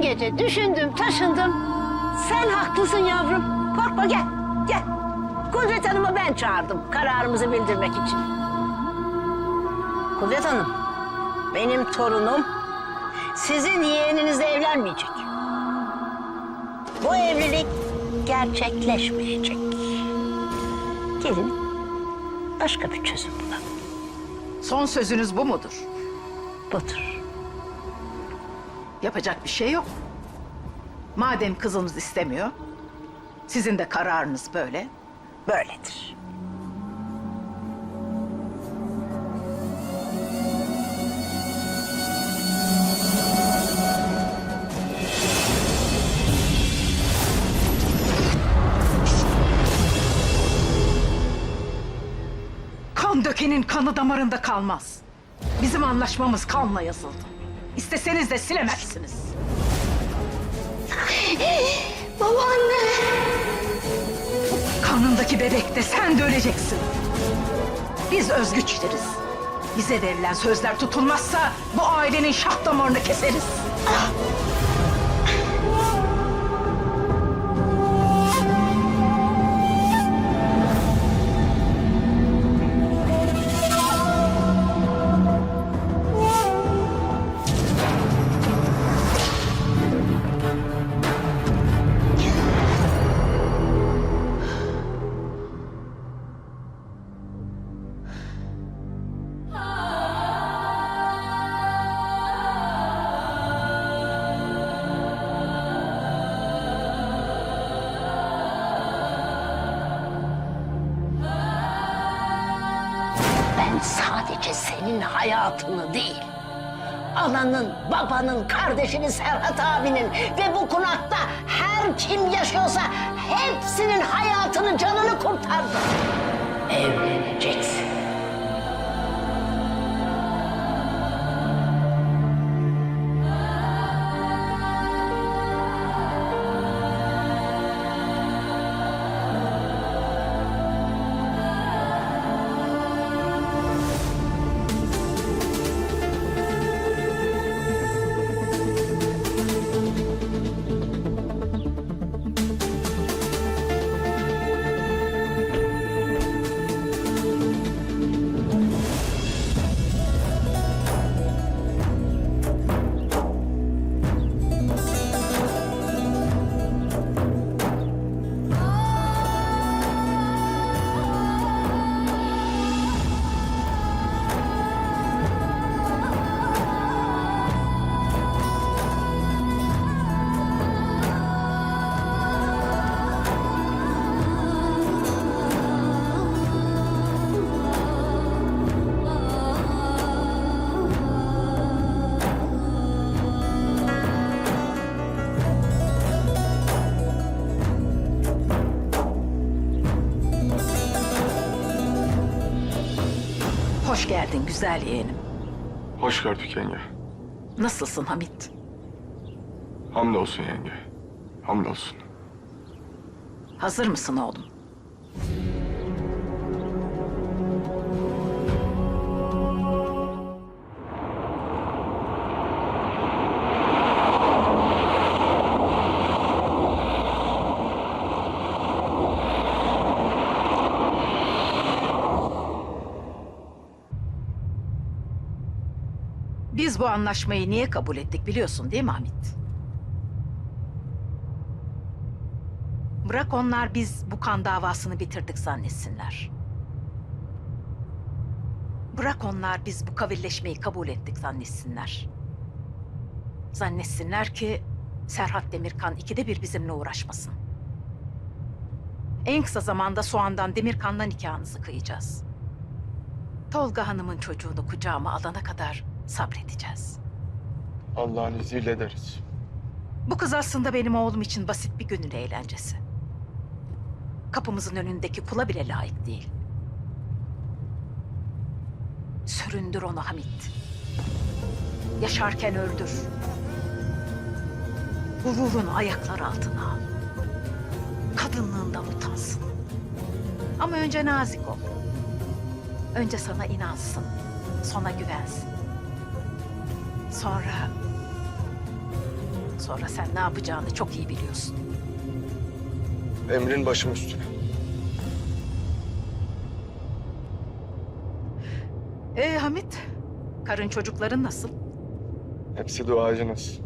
Bütün gece düşündüm, taşındım. Sen haklısın yavrum. Korkma gel, gel. Kudret Hanım'ı ben çağırdım kararımızı bildirmek için. Kudret Hanım, benim torunum sizin yeğeninizle evlenmeyecek. Bu evlilik gerçekleşmeyecek. Gelin başka bir çözüm bulalım. Son sözünüz bu mudur? Budur. Yapacak bir şey yok. Madem kızımız istemiyor, sizin de kararınız böyle. Böyledir. Kan dökenin kanı damarında kalmaz. Bizim anlaşmamız kanla yazıldı. İsteseniz de silemezsiniz. Babaanne. Kanındaki bebek de sen de öleceksin. Biz özgüçleriz. Bize verilen sözler tutulmazsa bu ailenin şah damarını keseriz. Ben sadece senin hayatını değil, ananın, babanın, kardeşinin, Serhat abinin ve bu konakta her kim yaşıyorsa hepsinin hayatını, canını kurtardım. Evleneceksin. Geldin güzel yeğenim. Hoş gördük yenge. Nasılsın Hamit? Hamdolsun yenge. Hamdolsun. Hazır mısın oğlum? Biz bu anlaşmayı niye kabul ettik biliyorsun değil mi Hamit? Bırak onlar biz bu kan davasını bitirdik zannetsinler. Bırak onlar biz bu kavilleşmeyi kabul ettik zannetsinler. Zannetsinler ki Serhat Demirkan ikide bir bizimle uğraşmasın. En kısa zamanda Soğan'dan Demirkan'la nikahınızı kıyacağız. Tolga Hanım'ın çocuğunu kucağıma alana kadar sabredeceğiz. Allah'ın izniyle ederiz. Bu kız aslında benim oğlum için basit bir gönül eğlencesi. Kapımızın önündeki kula bile layık değil. Süründür onu Hamit. Yaşarken öldür. Gururun ayaklar altına al. Kadınlığından utansın. Ama önce nazik ol. Önce sana inansın. sona güvensin. Sonra... Sonra sen ne yapacağını çok iyi biliyorsun. Emrin başım üstüne. Ee Hamit, karın çocukların nasıl? Hepsi duacınız.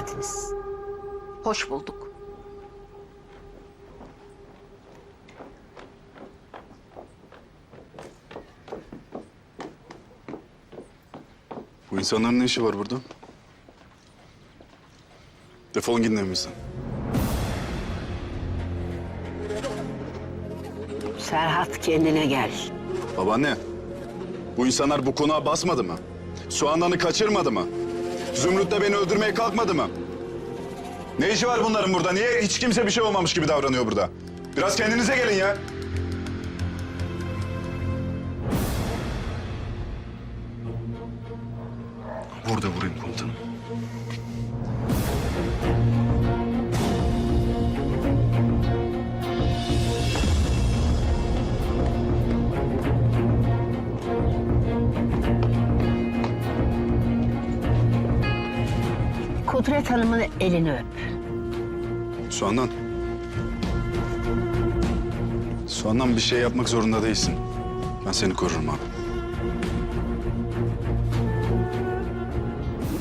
Geldiniz. Hoş bulduk. Bu insanların ne işi var burada? Defolun gidin evimizden. Serhat kendine gel. Babaanne, bu insanlar bu konağa basmadı mı? Soğanlarını kaçırmadı mı? Zümrüt de beni öldürmeye kalkmadı mı? Ne işi var bunların burada? Niye hiç kimse bir şey olmamış gibi davranıyor burada? Biraz kendinize gelin ya. Burada vurayım Kudret Hanım'ın elini öp. Soğandan. Soğandan bir şey yapmak zorunda değilsin. Ben seni korurum abi.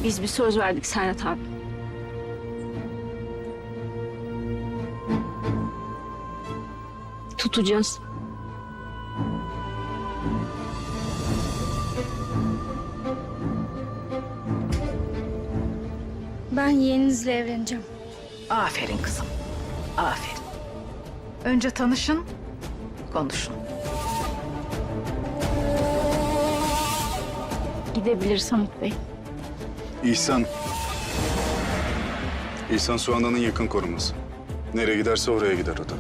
Biz bir söz verdik Serhat abi. Tutacağız. Ben yeğeninizle evleneceğim. Aferin kızım, aferin. Önce tanışın, konuşun. Gidebiliriz Hamit Bey. İhsan. İhsan Soğandan'ın yakın koruması. Nereye giderse oraya gider o da.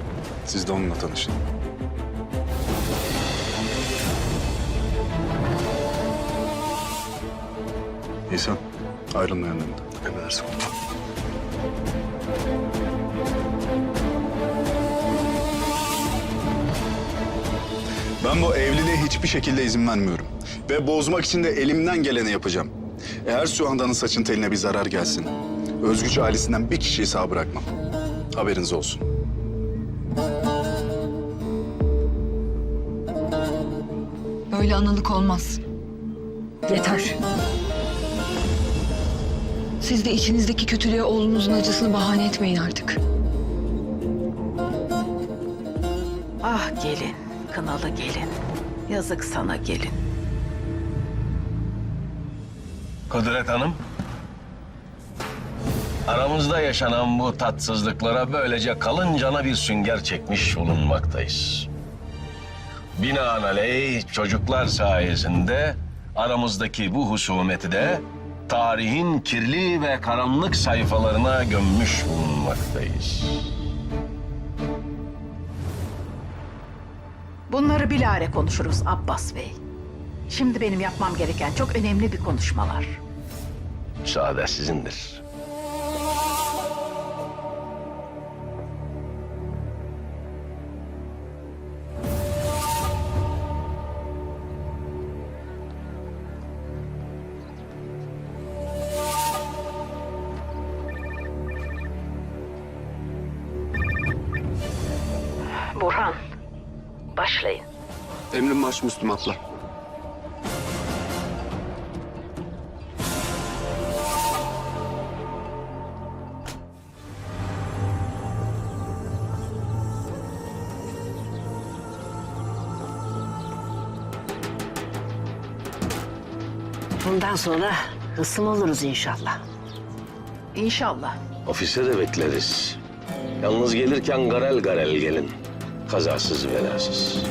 Siz de onunla tanışın. İhsan, ayrılma yanından. Emredersin komutanım. Ben bu evliliğe hiçbir şekilde izin vermiyorum. Ve bozmak için de elimden geleni yapacağım. Eğer Suhanda'nın saçın teline bir zarar gelsin... ...Özgüç ailesinden bir kişiyi sağ bırakmam. Haberiniz olsun. Böyle analık olmaz. Yeter. Siz de içinizdeki kötülüğe oğlunuzun acısını bahane etmeyin artık. Ah gelin, kınalı gelin. Yazık sana gelin. Kudret Hanım. Aramızda yaşanan bu tatsızlıklara böylece kalıncana bir sünger çekmiş bulunmaktayız. Binaenaleyh çocuklar sayesinde aramızdaki bu husumeti de tarihin kirli ve karanlık sayfalarına gömmüş bulunmaktayız. Bunları bilare konuşuruz Abbas Bey. Şimdi benim yapmam gereken çok önemli bir konuşmalar. Müsaade sizindir. Burhan, başlayın. Emrin baş Müslüm abla. Bundan sonra hısım oluruz inşallah. İnşallah. Ofise de bekleriz. Yalnız gelirken garel garel gelin. Kazasız belasız.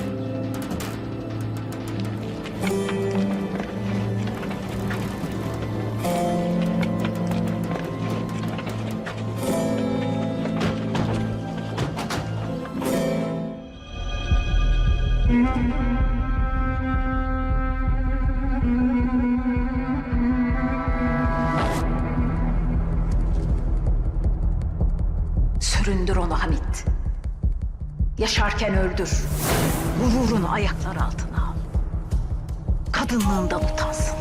Yaşarken öldür. Gururunu ayaklar altına al. Kadınlığından utansın.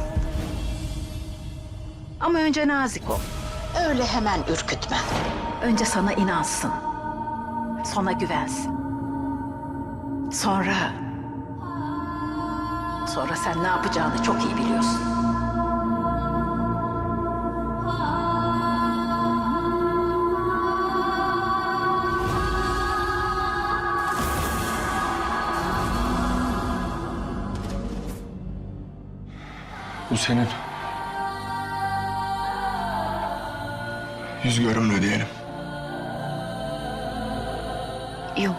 Ama önce nazik ol. Öyle hemen ürkütme. Önce sana inansın. Sonra güvensin. Sonra... Sonra sen ne yapacağını çok iyi biliyorsun. Bu senin. Yüz görümlü diyelim. Yok.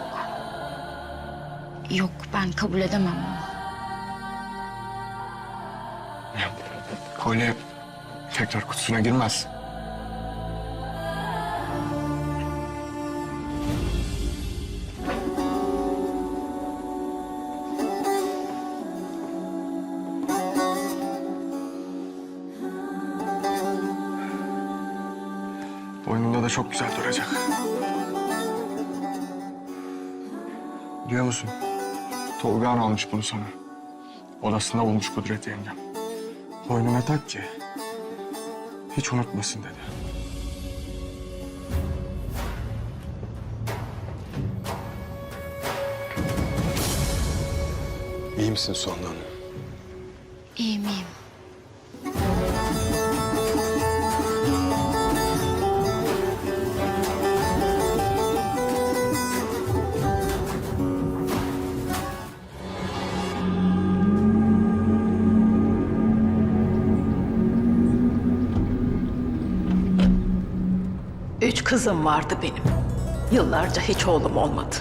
Yok ben kabul edemem onu. Kolye tekrar kutusuna girmez. Boynunda da çok güzel duracak. Biliyor musun? Tolga almış bunu sana. Odasında bulmuş Kudret yengem. Boynuna tak ki hiç unutmasın dedi. İyi misin Soğandan? İyiyim iyiyim. Kızım vardı benim. Yıllarca hiç oğlum olmadı.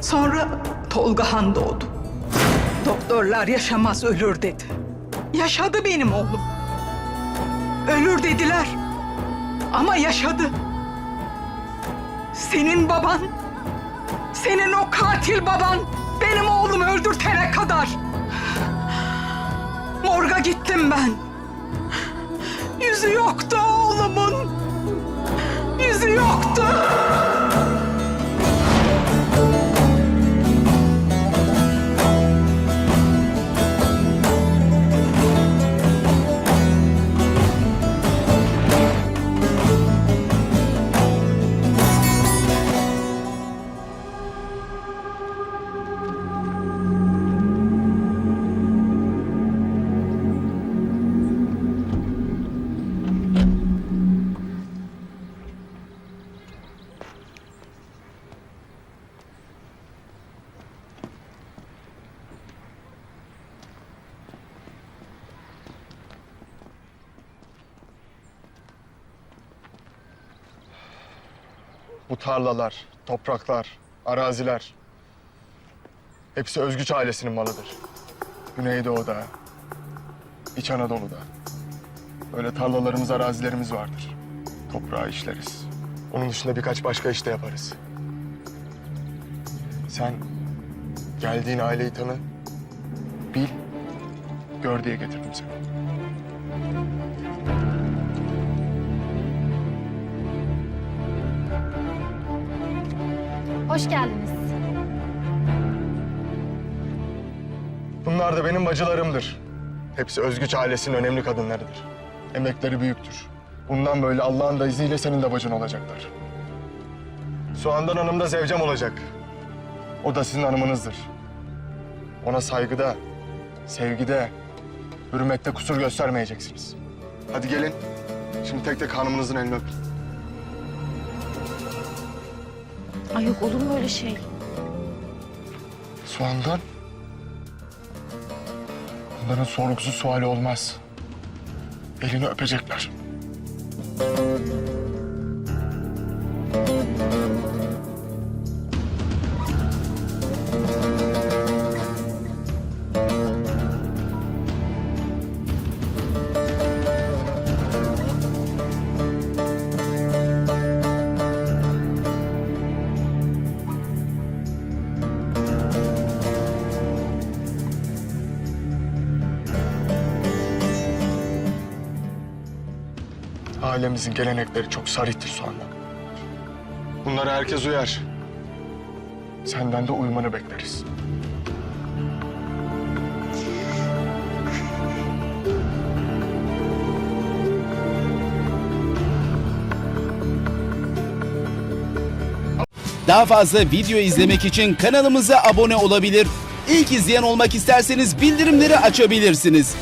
Sonra Tolga Han doğdu. Doktorlar yaşamaz ölür dedi. Yaşadı benim oğlum. Ölür dediler. Ama yaşadı. Senin baban, senin o katil baban benim oğlumu öldürtene kadar. Morga gittim ben. Yüzü yoktu oğlumun. Yoktu. Bu tarlalar, topraklar, araziler hepsi Özgüç ailesinin malıdır. Güneydoğu'da, İç Anadolu'da. Böyle tarlalarımız, arazilerimiz vardır. Toprağı işleriz. Onun dışında birkaç başka iş de yaparız. Sen geldiğin aileyi tanı, bil, gör diye getirdim seni. Hoş geldiniz. Bunlar da benim bacılarımdır. Hepsi Özgüç ailesinin önemli kadınlarıdır. Emekleri büyüktür. Bundan böyle Allah'ın da izniyle senin de bacın olacaklar. Soğandan Hanım da zevcem olacak. O da sizin hanımınızdır. Ona saygıda, sevgide, hürmette kusur göstermeyeceksiniz. Hadi gelin. Şimdi tek tek hanımınızın elini öpün. Ay yok olur mu öyle şey? Soğandan. Bunların sorgusuz suali olmaz. Elini öpecekler. Ailemizin gelenekleri çok sarihtir Soğandan. Bunlara herkes uyar. Senden de uymanı bekleriz. Daha fazla video izlemek için kanalımıza abone olabilir. İlk izleyen olmak isterseniz bildirimleri açabilirsiniz.